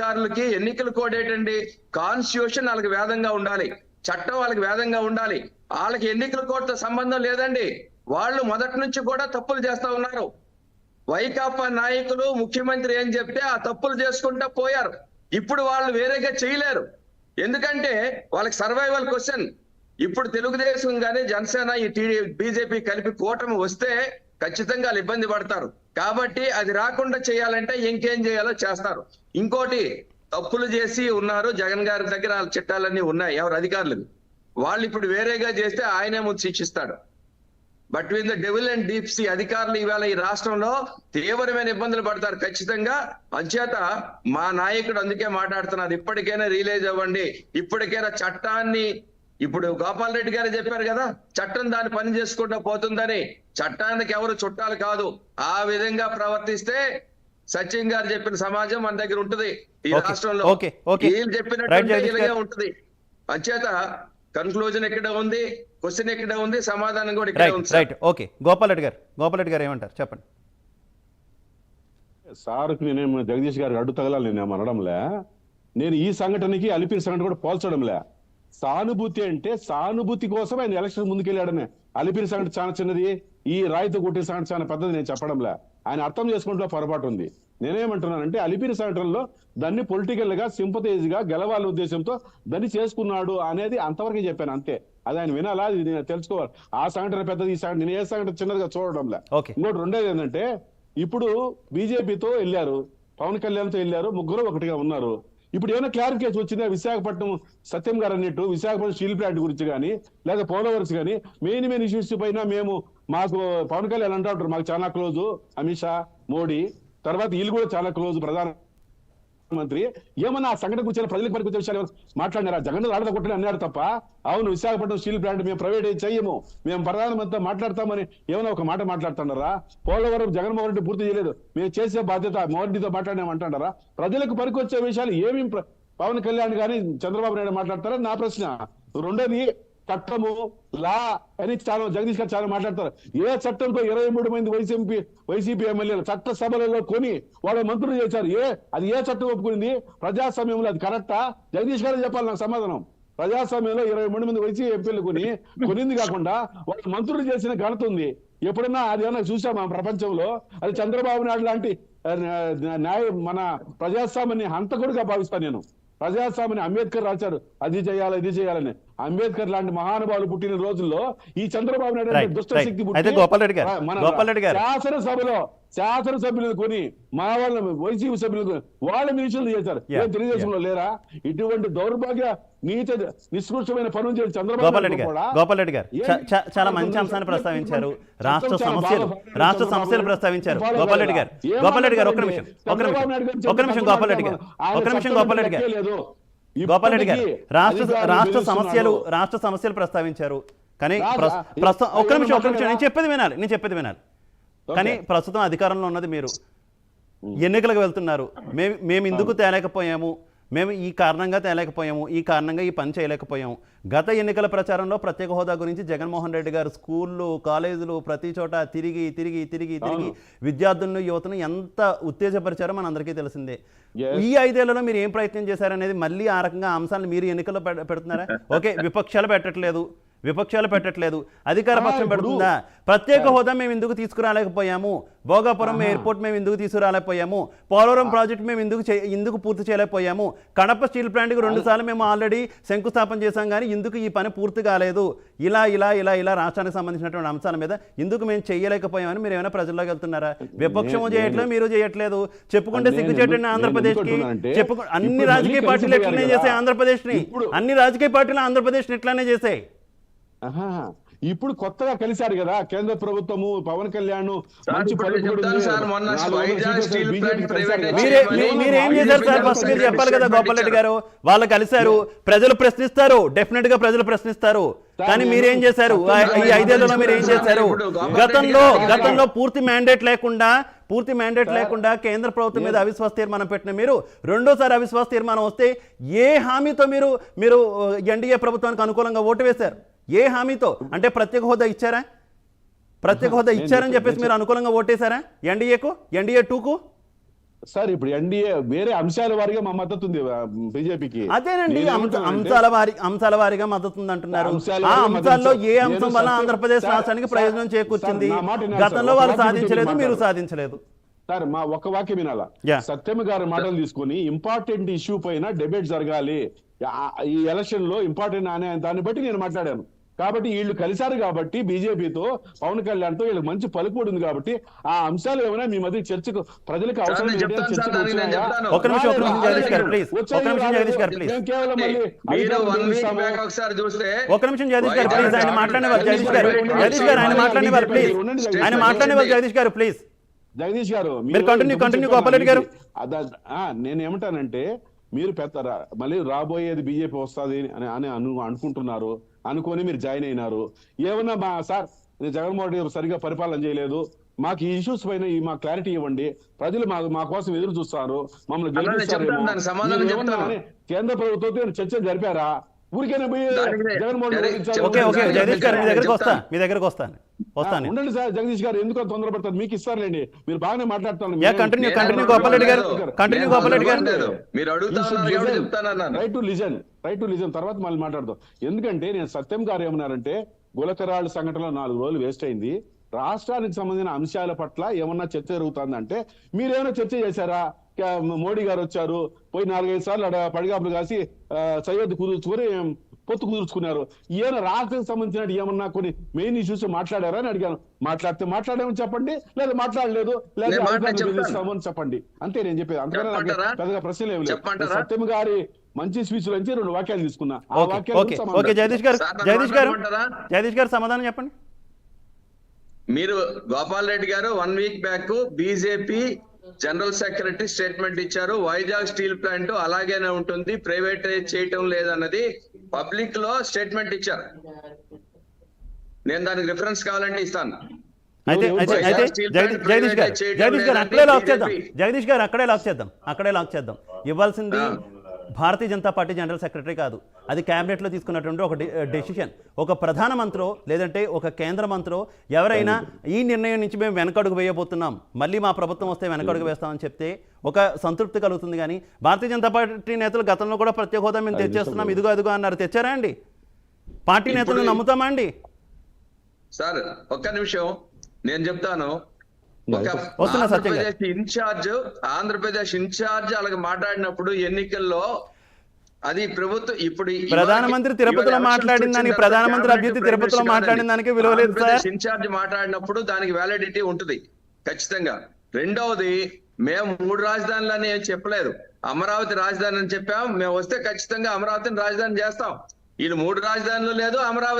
అధికారులకి ఎన్నికల కోడ్ ఏంటండి కాన్స్టిట్యూషన్ వాళ్ళకి వేదంగా ఉండాలి. చట్టం వాళ్ళకి వేదంగా ఉండాలి. వాళ్ళకి ఎన్నికల కోడ్తో సంబంధం లేదండి. వాళ్ళు మొదటి నుంచి కూడా తప్పులు చేస్తా ఉన్నారు. వైకాపా నాయకులు ముఖ్యమంత్రి ఏం చెప్తే ఆ తప్పులు చేసుకుంటా పోయారు. ఇప్పుడు వాళ్ళు వేరేగా చేయలేరు. ఎందుకంటే వాళ్ళకి సర్వైవల్ క్వశ్చన్ ఇప్పుడు తెలుగుదేశం కానీ జనసేన ఈ టీడీ బీజేపీ కలిపి కూటమి వస్తే ఖచ్చితంగా వాళ్ళు ఇబ్బంది పడతారు. కాబట్టి అది రాకుండా చేయాలంటే ఇంకేం చేయాలో చేస్తారు. ఇంకోటి తప్పులు చేసి ఉన్నారు జగన్ గారి దగ్గర వాళ్ళ చిట్టాలన్నీ ఉన్నాయి ఎవరు అధికారులు వాళ్ళు ఇప్పుడు వేరేగా చేస్తే ఆయనే ముందు శిక్షిస్తాడు. But the devil and deep sea అధికారులు ఇవాళ ఈ రాష్ట్రంలో తీవ్రమైన ఇబ్బందులు పడతారు. ఖచ్చితంగా అంచేత మా నాయకుడు అందుకే మాట్లాడుతున్నారు ఇప్పటికైనా రిలీజ్ అవ్వండి ఇప్పటికైనా చట్టాన్ని ఇప్పుడు గోపాల్ రెడ్డి గారు చెప్పారు కదా చట్టం దాని పని చేసుకుంటూ పోతుందని. చట్టానికి ఎవరు చుట్టాలు కాదు. ఆ విధంగా ప్రవర్తిస్తే సచిన్ గారు చెప్పిన సమాజం మన దగ్గర ఉంటది. ఈ రాష్ట్రంలో. వీళ్ళు Right, చెప్పినట్టు జగదీష్ ఇలాగే గారు. ఉంటది. అంచేత కన్క్లూజన్ ఎక్కడ ఉంది? క్వశ్చన్ ఎక్కడ ఉంది? సమాధానం కూడా ఇక్కడ రైట్ ఉంది sir. Right okay. Gopal Reddy గారు గోపాల్ రెడ్డి గారు ఏమంటారు? చెప్పండి. సార్కి నేనేం జగదీష్ గారికి అడ్డు తగలాలి నేను అనడంలే నేను ఈ సంఘటనకి అలిపిన సంఘటన కూడా పోల్చడంలే. సానుభూతి అంటే సానుభూతి కోసం ఆయన ఎలక్షన్ ముందుకెళ్ళాడనే. అలిపిన సంఘటన చాలా చిన్నది. ఈ రాయితో కొట్టిన సంఘటన చాలా పెద్దది నేను చెప్పడంలే. ఆయన అర్థం చేసుకుంటే పొరపాటు ఉంది. నేనేమంటున్నానంటే అలిపిన సంఘటనలో దాన్ని పొలిటికల్గా సింపతైజ్గా గెలవాల ఉద్దేశంతో దాన్ని చేసుకున్నాడు అనేది అంతవరకే చెప్పాను అంతే. అది ఆయన వినాలా? ఇది నేను తెలుసుకోవాలి. ఆ సంఘటన పెద్దది ఈ సంఘటన నేను ఏ సంఘటన చిన్నదిగా చూడడంలే. ఓకే. ఇంకోటి రెండోది ఏంటంటే ఇప్పుడు బీజేపీతో వెళ్ళారు పవన్ కళ్యాణ్తో వెళ్ళారు ముగ్గురు ఒకటిగా ఉన్నారు. ఇప్పుడు ఏమైనా క్లారిఫికేషన్ వచ్చిందా? విశాఖపట్నం సత్యం గారు అన్నట్టు విశాఖపట్నం స్టీల్ ప్లాంట్ గురించి కానీ లేదా పోలవర్స్ కానీ మెయిన్ మెయిన్ ఇష్యూస్ పైన మేము మాకు పవన్ కళ్యాణ్ అంటూ ఉంటారు మాకు చాలా క్లోజ్ అమిత్ షా మోడీ. తర్వాత వీళ్ళు కూడా చాలా క్లోజ్ ప్రధాన మంత్రి ఏమన్నా ఆ సంఘటన కూర్చొని ప్రజలకు పనికి వచ్చే విషయాలు మాట్లాడినారా? జగన్ ఆడద కొట్టని అన్నారు తప్ప. అవును విశాఖపట్నం స్టీల్ ప్లాంట్ మేము ప్రైవేట్ చేయము మేము ప్రధానమంత్రితో మాట్లాడతామని ఏమైనా ఒక మాట మాట్లాడుతున్నారా? పోలవరం జగన్మోహన్ రెడ్డి పూర్తి చేయలేదు. మేము చేసే బాధ్యత మోహన్ రెడ్డితో మాట్లాడినామంటారా ప్రజలకు పనికొచ్చే విషయాలు ఏమి పవన్ కళ్యాణ్ గాని చంద్రబాబు నాయుడు మాట్లాడతారా? నా ప్రశ్న. రెండోది చట్టము లా అని చాలా జగదీష్ గారు చాలా మాట్లాడతారు. ఏ చట్టంతో ఇరవై మూడు మంది వైసీపీ వైసీపీ ఎమ్మెల్యేలు చట్ట సభలలో కొని వాళ్ళ మంత్రులు చేశారు? ఏ అది ఏ చట్టం ఒప్పుకుంది? ప్రజాస్వామ్యంలో అది కరెక్టా? జగదీష్ గారు చెప్పాలి నాకు సమాధానం. ప్రజాస్వామ్యంలో ఇరవై మూడు మంది వైసీపీ ఎంపీలు కొని కొనింది కాకుండా వాళ్ళ మంత్రులు చేసిన ఘనత ఉంది. ఎప్పుడన్నా అది ఏమన్నా చూసామా ప్రపంచంలో? అది చంద్రబాబు నాయుడు లాంటి న్యాయ మన ప్రజాస్వామ్యాన్ని హంతకుడుగా భావిస్తాను నేను. ప్రజాస్వామ్యాన్ని అంబేద్కర్ రాశారు. అది చేయాలి ఇది చేయాలని. అంబేద్కర్ లాంటి మహానుభావులు పుట్టిన రోజుల్లో ఈ చంద్రబాబు నాయుడు దుష్ట. శక్తి అయితే గోపాల్ రెడ్డి గారు, ఆ, మన గోపాల్ రెడ్డి గారు. శాసనసభలో శాసనసభ్యులను కొని మా వాళ్ళ వైసీపీ సభ్యులు కొని వాళ్ళ మినిస్టర్లు చేశారు ఏం తెలుగుదేశంలో లేరా ఇటువంటి దౌర్భాగ్య నీచ నిష్కృష్టమైన పనులు చేసి చంద్రబాబు గోపాల్ రెడ్డి నాయుడు గారు చాలా మంచి అంశాన్ని ప్రస్తావించారు రాష్ట్ర సమస్యలు రాష్ట్ర సమస్యలు ప్రస్తావించారు గోపాల్ రెడ్డి గారు గోపాల్ రెడ్డి గారు మాట్లాడండి? నిమిషం చంద్రబాబు నిమిషం ఒక్క నిమిషం చెప్పండి. గోపాల్ రెడ్డి గారు ఒక్క నిమిషం గోపాల్ రెడ్డి గారు. గోపాల్ రెడ్డి గారు రాష్ట్ర రాష్ట్ర. సమస్యలు రాష్ట్ర సమస్యలు ప్రస్తావించారు. కానీ ప్రస్తుతం ఒక్క నిమిషం ఒక్క నిమిషం నేను? చెప్పేది వినాలి నేను చెప్పేది వినాలి. కానీ. ప్రస్తుతం అధికారంలో ఉన్నది మీరు. ఎన్నికలకు వెళ్తున్నారు. మేము మేము ఇందుకు తేలేకపోయాము. మేము ఈ కారణంగా తేలేకపోయాము ఈ కారణంగా ఈ పని చేయలేకపోయాము గత ఎన్నికల ప్రచారంలో ప్రత్యేక హోదా గురించి జగన్మోహన్ రెడ్డి గారు స్కూళ్ళు కాలేజీలు ప్రతి చోట తిరిగి తిరిగి తిరిగి తిరిగి. విద్యార్థులను యువతను ఎంత ఉత్తేజపరిచారో మన అందరికీ తెలిసిందే. ఈ ఐదేళ్ళలో మీరు ఏం ప్రయత్నం చేశారనేది మళ్ళీ ఆ రకంగా అంశాలను మీరు ఎన్నికల్లో పెడ- పెడుతున్నారా ఓకే విపక్షాలు పెట్టట్లేదు విపక్షాలు పెట్టట్లేదు. అధికార పక్షం పెడుతుందా? ప్రత్యేక హోదా మేము ఎందుకు తీసుకురాలేకపోయాము? భోగాపురం ఎయిర్పోర్ట్ మేము ఎందుకు తీసుకురాలేకపోయాము? పోలవరం ప్రాజెక్ట్ మేము ఎందుకు ఎందుకు పూర్తి చేయలేకపోయాము? కడప స్టీల్ ప్లాంట్కి రెండు సార్లు మేము ఆల్రెడీ శంకుస్థాపన చేశాం కానీ ఎందుకు ఈ పని పూర్తి కాలేదు? ఇలా ఇలా ఇలా ఇలా రాష్ట్రానికి సంబంధించినటువంటి అంశాల మీద ఎందుకు మేము చేయలేకపోయామని మీరు ఏమైనా ప్రజల్లోకి వెళ్తున్నారా? విపక్షము నేను- చేయట్లేదు మీరు చేయట్లేదు. చెప్పుకుంటే నేను సిగ్గుచేటండి ఆంధ్రప్రదేశ్కి చెప్పుకు అన్ని రాజకీయ పార్టీలు ఎట్లనే. చేసాయి ఆంధ్రప్రదేశ్ని? అన్ని రాజకీయ పార్టీలు ఆంధ్రప్రదేశ్ని ఇట్లానే చేసాయి. ఇప్పుడు కొత్తగా కలిశారు కదా కేంద్ర ప్రభుత్వము పవన్ కళ్యాణ్ మంచి. మీరే చేశారు సార్? ఫస్ట్ మీరు చెప్పాలి కదా స్టేట్మెంట్ గోపాల్ రెడ్డి ఇచ్చారు. గారు. వాళ్ళు కలిశారు. ప్రజలు ప్రశ్నిస్తారు. డెఫినెట్గా ప్రజలు ప్రశ్నిస్తారు. కానీ మీరేం చేశారు? ఈ ఐదేళ్ళలో మీరు ఏం చేశారు? గతంలో గతంలో పూర్తి మ్యాండేట్ లేకుండా పూర్తి మ్యాండేట్ లేకుండా కేంద్ర ప్రభుత్వం మీద అవిశ్వాస తీర్మానం పెట్టిన మీరు. రెండోసారి అవిశ్వాస తీర్మానం వస్తే ఏ హామీతో మీరు మీరు ఎన్డీఏ ప్రభుత్వానికి అనుకూలంగా ఓటు వేశారు? ఏ హామీతో? అంటే ప్రత్యేక హోదా ఇచ్చారా? ప్రత్యేక హోదా ఇచ్చారని చెప్ప- చెప్పేసి మీరు అనుకూలంగా ఓటేశారా? ఎన్డీఏకు? ఎన్డీఏ టూకు? సార్ ఇప్పుడు ఎన్డీఏ వేరే అంశాల వారిగా మా మద్దతు ఉంది బీజేపీకి. అదేనండి అంశ- అంశాల వారి అంశాల వారిగా మద్దతు ఉంది అంటున్నారు ఆ అంశాల్లో. ఏ అంశం వల్ల ఆంధ్రప్రదేశ్ రాష్ట్రానికి ప్రయోజనం చేకూర్చింది? గతంలో. వాళ్ళు వాక్యం సాధించలేదు మీరు. సాధించలేదు. సార్ మా ఒక్క వాక్యం వినాలా? Yeah. సత్యం గారి మాటలు తీసుకొని ఇంపార్టెంట్ ఇష్యూ పైన డిబేట్ జరగాలి. ఈ ఎలక్షన్లో ఇంపార్టెంట్ అనే దాన్ని బట్టి నేను మాట్లాడాను. కాబట్టి వీళ్ళు కలిశారు కాబట్టి బీజేపీతో పవన్ కళ్యాణ్తో వీళ్ళకి మంచి పలుకుబడి ఉంది కాబట్టి ఆ అంశాలు ఏమైనా మీ మధ్య చర్చకు ప్రజలకు అవసరం ఒక నిమిషం జగదీష్ గారు ప్లీజ్ ఆయన మాట్లాడేవారు జగదీష్ గారు. జగదీష్ గారు ఆయన మాట్లాడేవారు ప్లీజ్ ఆయన మాట్లాడేవారు జగదీష్ గారు ప్లీజ్ జగదీష్ గారు మీరు చెప్పాను గోపాలరెడ్డి గారు. అద- ఆ, నేను ఏమంటానంటే మీరు పెద్ద మళ్ళీ రాబోయేది బీజేపీ వస్తుంది అని అని అను అనుకుంటున్నారు. అనుకొని మీరు జాయిన్ అయినారు. ఏమన్నా మా సార్ జగన్మోహన్ రెడ్డి గారు సరిగా పరిపాలన చేయలేదు. మాకు ఈ ఇష్యూస్ పైన ఈ మా క్లారిటీ ఇవ్వండి. ప్రజలు మా మా కోసం ఎదురు చూస్తారు. మమ్మల్ని. అని కేంద్ర ప్రభుత్వంతో చర్చ జరిపారా? ఊరికైనా పోయి జగన్మోహన్ రెడ్డి మీ దగ్గరకు వస్తాను వస్తాను ఉండండి సార్ జగదీష్ గారు ఎందుకు తొందరపడతారు? మీకు ఇస్తారులేండి. మీరు బాగానే మాట్లాడుతున్నారు. యా కంటిన్యూ కంటిన్యూ గోపాలరెడ్డి గారు కంటిన్యూ గోపాలరెడ్డి గారు. మీరు అడుగుతా ఉన్నారు కాబట్టి చెప్తానన్నాను. Right to listen right to listen తర్వాత మళ్ళీ మాట్లాడదాం. ఎందుకంటే నేను సత్యం గారు ఏమన్నారంటే గులకరాళ్ళ సంఘటనలో నాలుగు రోజులు వేస్ట్ అయింది. రాష్ట్రానికి సంబంధించిన అంశాల పట్ల ఏమన్నా చర్చ జరుగుతుందంటే మీరేమైనా చర్చ చేశారా? మోడీ గారు వచ్చారు పోయి నాలుగైదు సార్లు పడిగాపులు కాసి ఆ, సరిహద్దు కుదుర్చుకొని పొత్తు కుదుర్చుకున్నారు. ఈయన రాష్ట్రానికి సంబంధించిన ఏమన్నా కొన్ని మెయిన్ ఇష్యూస్ మాట్లాడారా అని అడిగాను. మాట్లాడితే మాట్లాడామని చెప్పండి లేదా మాట్లాడలేదు లేదా చెప్పండి. అంతే నేను చెప్పేది. అంతకన్నా? పెద్దగా ప్రశ్నలు ఏమి చెప్పమంటారా? సత్యం గారి మంచి స్పీచ్ నుంచి రెండు వాక్యాలు తీసుకున్నా. ఆ వాక్యాలు ఓకే జగదీష్ గారు జగదీష్ గారు? జగదీష్ గారు సమాధానం చెప్పండి. మీరు గోపాల్ రెడ్డి గారు one week back BJP general secretary statement ఇచ్చారు. వైజాగ్ స్టీల్ ప్లాంట్ అలాగేనే ఉంటుంది. ప్రైవేటైజ్ చేయటం లేదన్నది పబ్లిక్లో స్టేట్మెంట్ ఇచ్చారు. నేను దానికి రిఫరెన్స్ కావాలంటే ఇస్తాను. అయితే అయితే జగదీష్ గారు జగదీష్ అక్కడే లాక్ చేద్దాం. జగదీష్ గారు అక్కడే లాక్ చేద్దాం. అక్కడే లాక్ చేద్దాం. ఇవ్వాల్సింది. Bharatiya Janata party general secretary కాదు. అది cabinet లో తీసుకున్నటువంటి ఒక డెసిషన్. ఒక ప్రధానమంత్రో లేదంటే ఒక కేంద్ర మంత్రో ఎవరైనా ఈ నిర్ణయం నుంచి మేము వెనకడుగు వేయబోతున్నాం. మళ్ళీ మా ప్రభుత్వం వస్తే వెనకడుగు వేస్తామని చెప్తే ఒక సంతృప్తి కలుగుతుంది కానీ భారతీయ జనతా పార్టీ నేతలు గతంలో కూడా ప్రత్యేక హోదా మేము తెచ్చేస్తున్నాం. ఇదిగో అదిగో అన్నారు. తెచ్చారా అండి? పార్టీ నేతలు నమ్ముతామా అండి? సార్ ఒక్క నిమిషం. నేను చెప్తాను. ఆంధ్రప్రదేశ్ ఇన్ఛార్జ్ ఆంధ్రప్రదేశ్ ఇన్ఛార్జ్ అలాగ మాట్లాడినప్పుడు ఎన్నికల్లో అది ప్రభుత్వం ఇప్పుడు ప్రధానమంత్రి తిరుపతిలో మాట్లాడిన దానికి ప్రధానమంత్రి అభ్యర్థి తిరుపతిలో మాట్లాడిన దానికి విలువ లేదు సార్. ఇన్ఛార్జ్ మాట్లాడినప్పుడు దానికి వ్యాలిడిటీ ఉంటుంది ఖచ్చితంగా. రెండవది మేము మూడు రాజధానులని ఏం చెప్పలేదు. అమరావతి రాజధాని అని చెప్పాం. మేము వస్తే ఖచ్చితంగా అమరావతిని రాజధాని చేస్తాం. వీళ్ళు మూడు రాజధానులు లేదు అమరావతి